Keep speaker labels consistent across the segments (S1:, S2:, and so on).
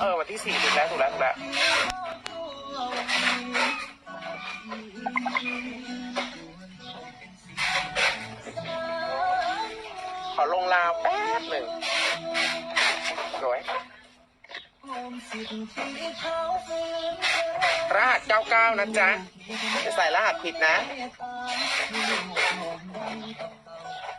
S1: เออวันที่สี่ถูกแล้วถูกแล้วถูกแล้วขอลงลาวแป๊บหนึ่งสวยรหัส99นะจ๊ะจะใส่รหัสผิดนะ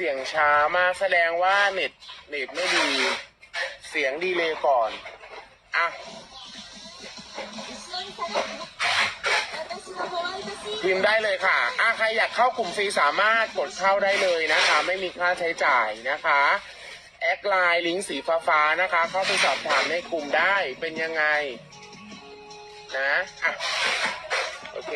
S1: สียงช้ามากแสดงว่าเน็ตเน็ตไม่ดี เสียงดีเลยก่อน อะพิมพ์ได้เลยค่ะอะใครอยากเข้ากลุ่มฟรีสามารถกดเข้าได้เลยนะคะ ไม่มีค่าใช้จ่ายนะคะ แอดไลน์ลิงก์สีฟ้าๆนะคะ เข้าไปสอบถามในกลุ่มได้เป็นยังไง นะ อะ โอเค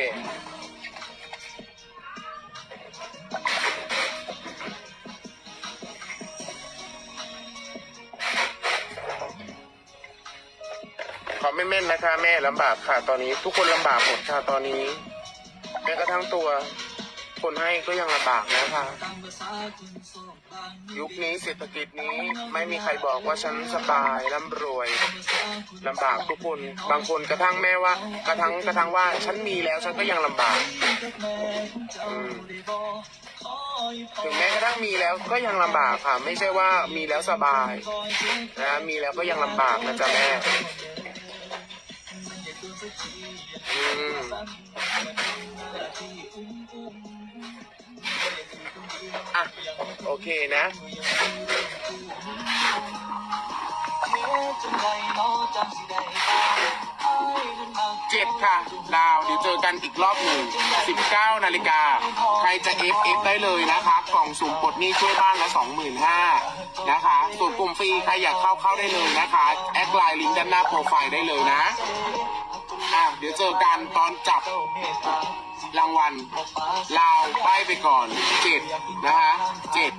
S1: ขอไม่เม่นนะคะ แม่ลำบากค่ะ ตอนนี้ ทุกคนลำบากหมดค่ะตอนนี้แม้กระทั่งตัว คนให้ก็ยังลำบากนะคะ ยุคนี้เศรษฐกิจนี้ไม่มีใครบอกว่าฉันสบายร่ำรวยลำบากทุกคนบางคนกระทั่งแม่ว่ากระทั่งกระทั่งว่าฉันมีแล้วฉันก็ยังลำบากอืมถึงแม้กระทั่งมีแล้วก็ยังลำบากค่ะ ไม่ใช่ว่ามีแล้วสบายนะมีแล้วก็ยังลำบากนะจ๊ะแม่ อะ โอเคนะเจ็ดค่ะ ดาว เดี๋ยวเจอกันอีกรอบหนึ่ง19 นาฬิกา ใครจะ F F ได้เลยนะคะ กล่องสุ่มปลดหนี้ช่วยบ้านละ 25,000นะคะ ส่วนกลุ่มฟรี ใครอยากเข้าเข้าได้เลยนะคะ แอดไลน์ลิงก์ด้านหน้าโปรไฟล์ได้เลยนะ อะเดี๋ยวเจอกันตอนจับรางวัลลาวป้ายไปก่อนเจ็ดนะคะเจ็ด